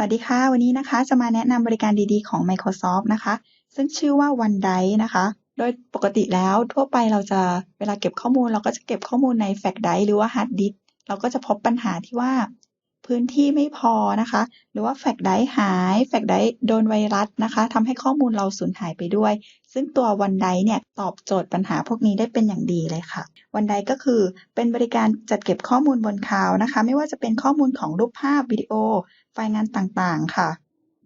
สวัสดีค่ะ วันนี้นะคะจะมาแนะนำบริการดีๆของ Microsoft นะคะ ซึ่งชื่อว่า OneDrive นะคะ โดยปกติแล้วทั่วไปเราจะเวลาเก็บข้อมูล เราก็จะเก็บข้อมูลใน Flash Drive หรือว่า Hard Disk เราก็จะพบปัญหาที่ว่า พื้นที่ไม่พอนะคะ หรือว่า Flash Drive หาย Flash Drive โดนไวรัสนะคะทำให้ข้อมูลเราสูญหายไปด้วย ซึ่งตัว OneDrive เนี่ยตอบโจทย์ปัญหาพวกนี้ได้เป็นอย่างดีเลยค่ะ OneDrive ก็คือเป็นบริการจัดเก็บข้อมูลบนคลาวนะคะ ไม่ว่าจะเป็นข้อมูลของรูปภาพวิดีโอ ไฟล์งานต่างๆค่ะ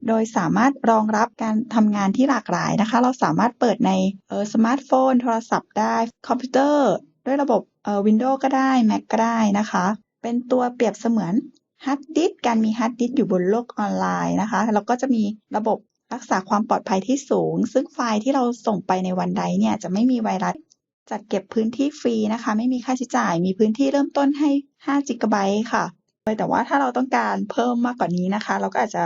โดยสามารถรองรับการทำงานที่หลากหลายนะคะ เราสามารถเปิดในสมาร์ทโฟน โทรศัพท์ได้ คอมพิวเตอร์ ด้วยระบบเออ Windows ก็ได้ Mac ก็ได้นะคะ เป็นตัวเปรียบเสมือน ฮาร์ดดิสการมีฮาร์ดดิสอยู่บนโลกออนไลน์นะคะแล้วก็จะมีระบบรักษาความปลอดภัยที่สูง ซึ่งไฟล์ที่เราส่งไปในวันใดเนี่ยจะไม่มีไวรัสจัดเก็บพื้นที่ฟรีนะคะ ไม่มีค่าใช้จ่าย มีพื้นที่เริ่มต้นให้5 g b ค่ะ แต่ว่าถ้าเราต้องการเพิ่มมากกว่านี้นะคะ เราก็อาจจะ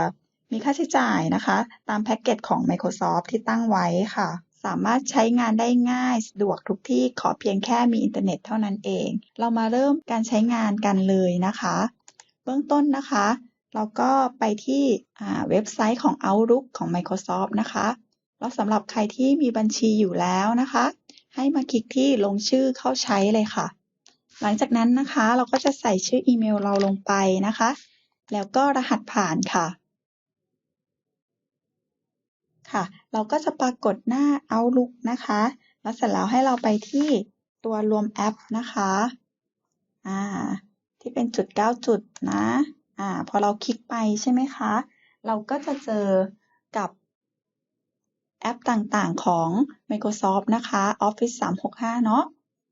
มีค่าใช้จ่ายนะคะ ตามแพ็กเกจของ Microsoft ที่ตั้งไว้ค่ะ สามารถใช้งานได้ง่ายสะดวกทุกที่ขอเพียงแค่มีอินเทอร์เน็ตเท่านั้นเอง เรามาเริ่มการใช้งานกันเลยนะคะ เบื้องต้นนะคะ เราก็ไปที่เว็บไซต์ของ Outlook ของ Microsoft นะคะแล้วสำหรับใครที่มีบัญชีอยู่แล้วนะคะ ให้มาคลิกที่ลงชื่อเข้าใช้เลยค่ะ หลังจากนั้นนะคะ เราก็จะใส่ชื่ออีเมลเราลงไปนะคะ แล้วก็รหัสผ่านค่ะค่ะ เราก็จะปรากฏหน้า Outlook นะคะ แล้วเสร็จแล้วให้เราไปที่ตัวรวมแอปนะคะ อ่า ที่เป็นจุด 9 จุดนะอ่าพอเราคลิกไปใช่ไหมคะ เราก็จะเจอกับแอปต่างๆของ Microsoft นะคะ Office 365 เนาะ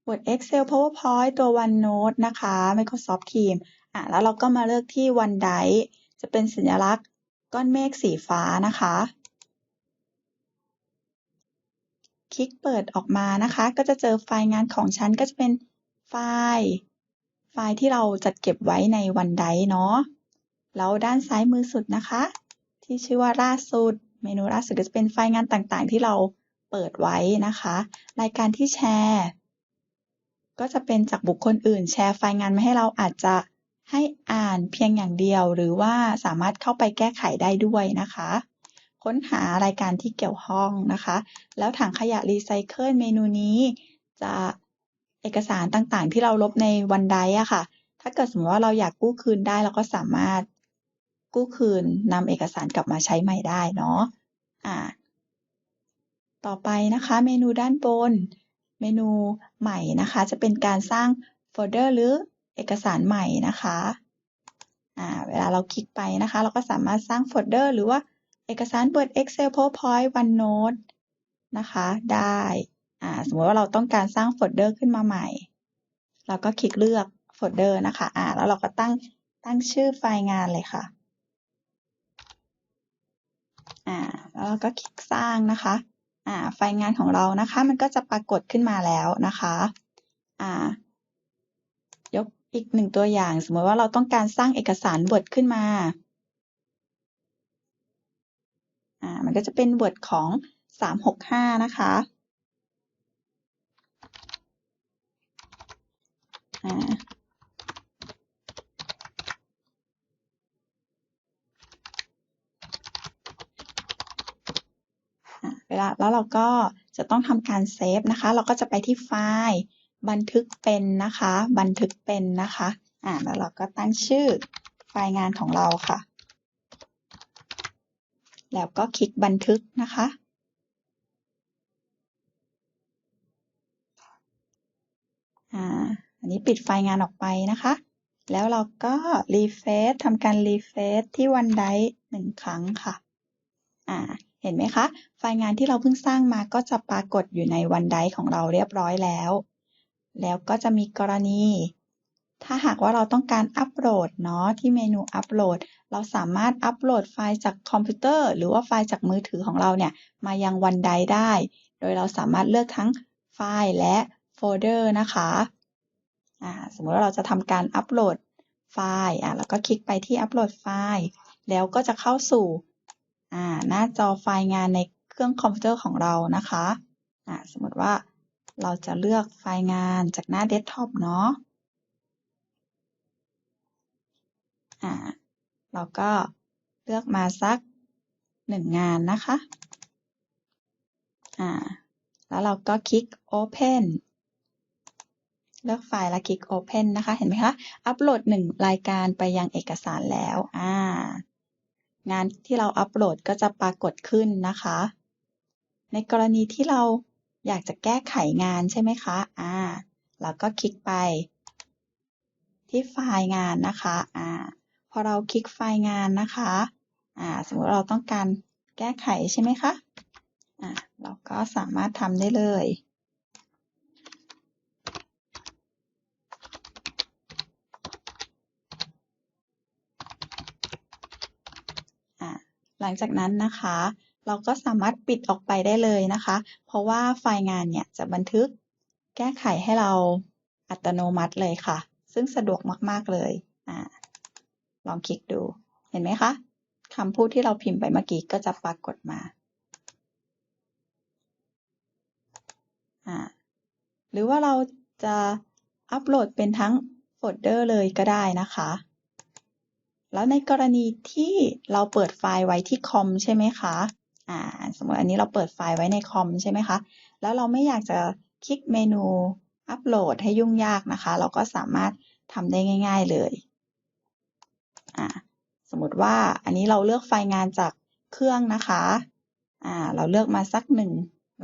Word Excel PowerPoint ตัว OneNote นะคะ Microsoft Teams อะแล้วเราก็มาเลือกที่ OneDrive จะเป็นสัญลักษณ์ก้อนเมฆสีฟ้านะคะ คลิกเปิดออกมานะคะ ก็จะเจอไฟล์งานของฉันก็จะเป็นไฟล์ ไฟล์ที่เราจัดเก็บไว้ใน OneDrive เนาะแล้วด้านซ้ายมือสุดนะคะ ที่ชื่อว่าล่าสุด เมนูล่าสุดจะเป็นไฟล์งานต่างๆ ที่เราเปิดไว้นะคะ รายการที่แชร์ ก็จะเป็นจากบุคคลอื่น แชร์ไฟล์งานมาให้เราอาจจะให้อ่านเพียงอย่างเดียว หรือว่าสามารถเข้าไปแก้ไขได้ด้วยนะคะ ค้นหารายการที่เกี่ยวข้องนะคะ แล้วถังขยะรีไซเคิลเมนูนี้จะ เอกสารต่างๆ ที่เราลบในวันไดอะค่ะ ถ้าเกิดสมมติว่าเราอยากกู้คืนได้เราก็สามารถกู้คืนนำเอกสารกลับมาใช้ใหม่ได้เนาะอ่า ต่อไปนะคะ เมนูด้านบน เมนูใหม่นะคะ จะเป็นการสร้างโฟลเดอร์หรือเอกสารใหม่นะคะอ่าเวลาเราคลิกไปนะคะ เราก็สามารถสร้างโฟลเดอร์หรือว่าเอกสาร Word Excel PowerPoint OneNote นะคะ ได้ สมมติว่าเราต้องการสร้างโฟลเดอร์ขึ้นมาใหม่ เราก็คลิกเลือกโฟลเดอร์นะคะอ่าแล้วเราก็ตั้งตั้งชื่อไฟล์งานเลยค่ะอ่าแล้วเราก็คลิกสร้างนะคะอ่าไฟล์งานของเรานะคะ มันก็จะปรากฏขึ้นมาแล้วนะคะอ่ายกอีกหนึ่งตัวอย่าง สมมติว่าเราต้องการสร้างเอกสาร Word ขึ้นมาอ่ามันก็จะเป็น Word ของ365นะคะ อ่าเวลาแล้วเราก็จะต้องทำการเซฟนะคะ เราก็จะไปที่ไฟล์บันทึกเป็นนะคะ บันทึกเป็นนะคะ อ่าแล้วเราก็ตั้งชื่อไฟล์งานของเราค่ะ แล้วก็คลิกบันทึกนะคะอ่า อันนี้ปิดไฟล์งานออกไปนะคะ แล้วเราก็รีเฟซทำการรีเฟซที่วันไดหนึ่งครั้งค่ะอ่าเห็นไหมคะ ไฟล์งานที่เราเพิ่งสร้างมาก็จะปรากฏอยู่ในวันไดของเราเรียบร้อยแล้ว แล้วก็จะมีกรณี ถ้าหากว่าเราต้องการอัปโหลดเนาะที่เมนูอัปโหลด เราสามารถอัปโหลดไฟล์จากคอมพิวเตอร์ หรือว่าไฟล์จากมือถือของเราเนี่ย มายังวันไดได้ โดยเราสามารถเลือกทั้งไฟล์และโฟลเดอร์นะคะ สมมติว่าเราจะทำการอัปโหลดไฟล์แล้วก็คลิกไปที่อัปโหลดไฟล์ แล้วก็จะเข้าสู่หน้าจอไฟล์งานในเครื่องคอมพิวเตอร์ของเรานะคะสมมติว่าเราจะเลือกไฟล์งานจากหน้าเดสก์ท็อปเนาะอ่าเราก็เลือกมาสักหนึ่งงานนะคะ แล้วเราก็คลิก Open เลือกไฟล์แล้วคลิก Open นะคะ เห็นไหมคะ อัปโหลดหนึ่งรายการไปยังเอกสารแล้วอ่างานที่เราอัปโหลดก็จะปรากฏขึ้นนะคะ ในกรณีที่เราอยากจะแก้ไขงานใช่ไหมคะอ่าเราก็คลิกไป ที่ไฟล์งานนะคะอ่าพอเราคลิกไฟล์งานนะคะอ่าสมมติเราต้องการแก้ไขใช่ไหมคะอ่าเราก็สามารถทำได้เลย อ่า ห ลังจากนั้นนะคะ เราก็สามารถปิดออกไปได้เลยนะคะ เพราะว่าไฟล์งานเนี่ยจะบันทึกแก้ไขให้เราอัตโนมัติเลยค่ะ ซึ่งสะดวกมาก ๆ เลยอ่าลองคลิกดูเห็นไหมคะคำพูดที่เราพิมพ์ไปเมื่อกี้ก็จะปรากฏมาอ่าหรือว่าเราจะอัปโหลดเป็นทั้งโฟลเดอร์เลยก็ได้นะคะ แล้วในกรณีที่เราเปิดไฟล์ไว้ที่คอมใช่ไหมคะ อ่า สมมติอันนี้เราเปิดไฟล์ไว้ในคอมใช่ไหมคะ แล้วเราไม่อยากจะคลิกเมนูอัปโหลดให้ยุ่งยากนะคะ เราก็สามารถทำได้ง่าย ๆเลย อ่า สมมติว่าอันนี้เราเลือกไฟล์งานจากเครื่องนะคะ อ่า เราเลือกมาสักหนึ่ง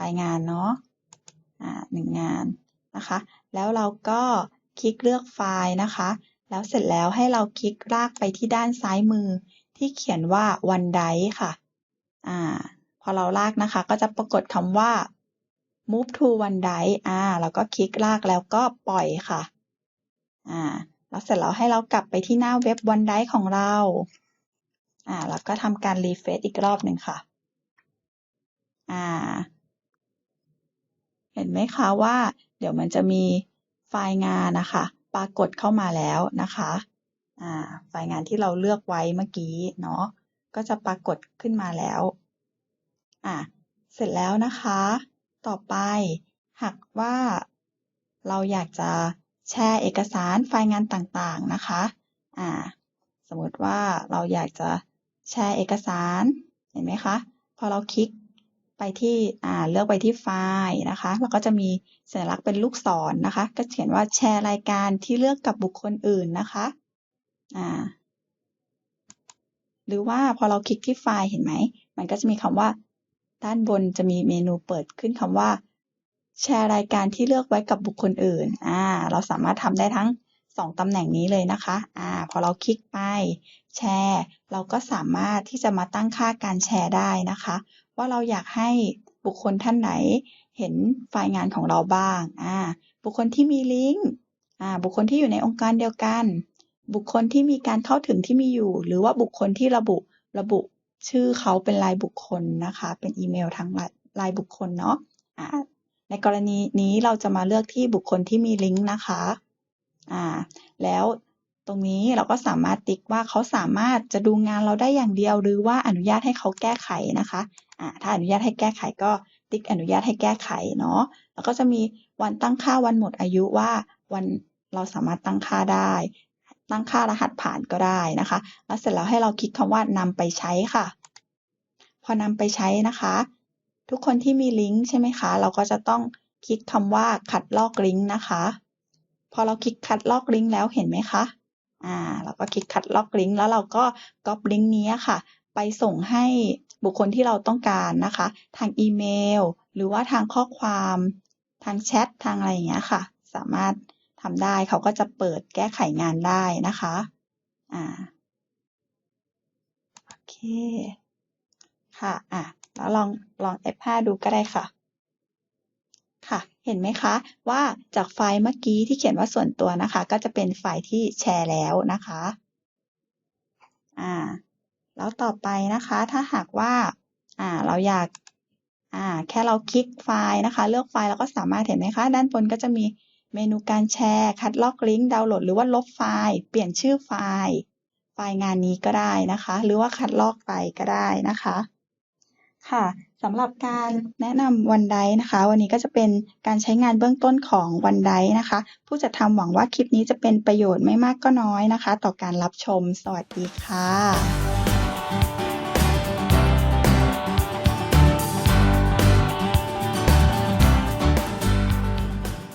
รายงานเนาะ อ่าหนึ่งงานนะคะ แล้วเราก็คลิกเลือกไฟล์นะคะ แล้วเสร็จแล้วให้เราคลิกลากไปที่ด้านซ้ายมือ ที่เขียนว่า OneDrive ค่ะ อ่า พอเราลากนะคะ ก็จะปรากฏคำว่า move to OneDrive อ่า แล้วก็คลิกลากแล้วก็ปล่อยค่ะ อ่า แล้วเสร็จแล้วให้เรากลับไปที่หน้าเว็บ OneDrive ของเรา อ่า แล้วก็ทำการรีเฟรชอีกรอบหนึ่งค่ะ อ่า เห็นไหมคะว่า เดี๋ยวมันจะมีไฟล์งานนะคะ ปรากฏเข้ามาแล้วนะคะอ่าไฟล์งานที่เราเลือกไว้เมื่อกี้เนาะก็จะปรากฏขึ้นมาแล้วอ่าเสร็จแล้วนะคะ ต่อไปหากว่าเราอยากจะแชร์เอกสารไฟล์งานต่างๆนะคะอ่าสมมติว่าเราอยากจะแชร์เอกสารเห็นไหมคะ พอเราคลิก ไปที่อ่าเลือกไปที่ไฟล์นะคะแล้วก็จะมีสัญลักษณ์เป็นลูกศรนนะคะ ก็เขียนว่าแชร์รายการที่เลือกกับบุคคลอื่นนะคะอ่าหรือว่าพอเราคลิกที่ไฟล์เห็นไหม มันก็จะมีคำว่า ด้านบนจะมีเมนูเปิดขึ้นคำว่า แชร์รายการที่เลือกไว้กับบุคคลอื่นอ่าเราสามารถทำได้ทั้งสองตำแหน่งนี้เลยนะคะอ่าพอเราคลิกไปแชร์ เราก็สามารถที่จะมาตั้งค่าการแชร์ได้นะคะ ว่าเราอยากให้บุคคลท่านไหนเห็นไฟล์งานของเราบ้าง อ่า บุคคลที่มีลิงก์ อ่า บุคคลที่อยู่ในองค์การเดียวกัน บุคคลที่มีการเข้าถึงที่มีอยู่ หรือว่าบุคคลที่ระบุระบุชื่อเขาเป็นรายบุคคลนะคะ เป็นอีเมลทางรายรายบุคคลเนาะ อ่า ในกรณีนี้เราจะมาเลือกที่บุคคลที่มีลิงก์นะคะ อ่า แล้ว รงนี้เราก็สามารถติ๊กว่าเขาสามารถจะดูงานเราได้อย่างเดียว หรือว่าอนุญาตให้เขาแก้ไขนะคะอ่าถ้าอนุญาตให้แก้ไขก็ติ๊กอนุญาตให้แก้ไขเนาะแล้วก็จะมีวันตั้งค่าวันหมดอายุว่าวันเราสามารถตั้งค่าได้ ตั้งค่ารหัสผ่านก็ได้นะคะ แล้วเสร็จแล้วให้เราคลิกคำว่านำไปใช้ค่ะ พอนำไปใช้นะคะ ทุกคนที่มีลิงก์ใช่ไหมคะ เราก็จะต้องคลิกคำว่าคัดลอกลิงก์นะคะ พอเราคลิกคัดลอกลิงก์แล้วเห็นไหมคะ อ่าเราก็คลิกคัดลอกลิงก์แล้วเราก็ก๊อปลิงก์นี้ค่ะ ไปส่งให้บุคคลที่เราต้องการนะคะ ทางอีเมล หรือว่าทางข้อความทางแชททางอะไรอย่างเงี้ยค่ะ สามารถทำได้เขาก็จะเปิดแก้ไขงานได้นะคะอ่าโอเคค่ะอะแล้วลองลอง F5 ดูก็ได้ค่ะค่ะ เห็นไหมคะว่าจากไฟล์เมื่อกี้ที่เขียนว่าส่วนตัวนะคะ ก็จะเป็นไฟล์ที่แชร์แล้วนะคะอ่าแล้วต่อไปนะคะ ถ้าหากว่าอ่าเราอยากอ่าแค่เราคลิกไฟล์นะคะ เลือกไฟล์เราก็สามารถเห็นไหมคะ ด้านบนก็จะมีเมนูการแชร์คัดลอกลิงก์ดาวน์โหลดหรือว่าลบไฟล์ เปลี่ยนชื่อไฟล์ ไฟล์งานนี้ก็ได้นะคะ หรือว่าคัดลอกไปก็ได้นะคะ ค่ะ สำหรับการแนะนำวันไดนะคะ วันนี้ก็จะเป็นการใช้งานเบื้องต้นของวันไดนะคะ ผู้จัดทำหวังว่าคลิปนี้จะเป็นประโยชน์ไม่มากก็น้อยนะคะ ต่อการรับชม สวัสดีค่ะ